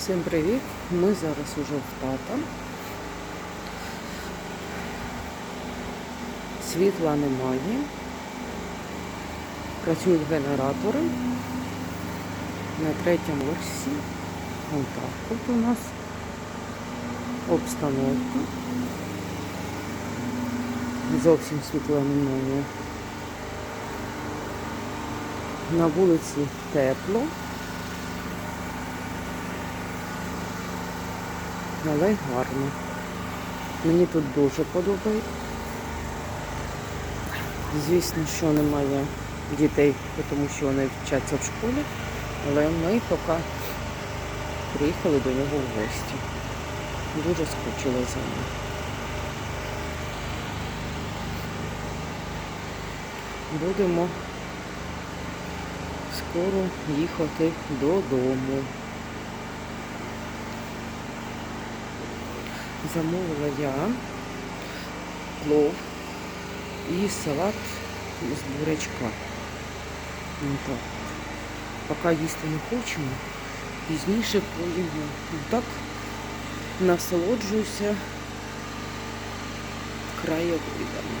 Всім привіт! Ми зараз уже в тата. Світла немає. Працюють генератори. На третьому версі. Отак от у нас обстановка. Зовсім світла немає. На вулиці тепло. Але гарно. Мені тут дуже подобається. Звісно, що немає дітей, тому що вони вчаться в школі, але ми поки приїхали до нього в гості. Дуже скучили за ним. Будемо скоро їхати додому. Замовила я плов і салат з бурячка. Ну. Поки їсти не хочемо, пізніше поїмо. Ну, Так насолоджуюся краєвидами.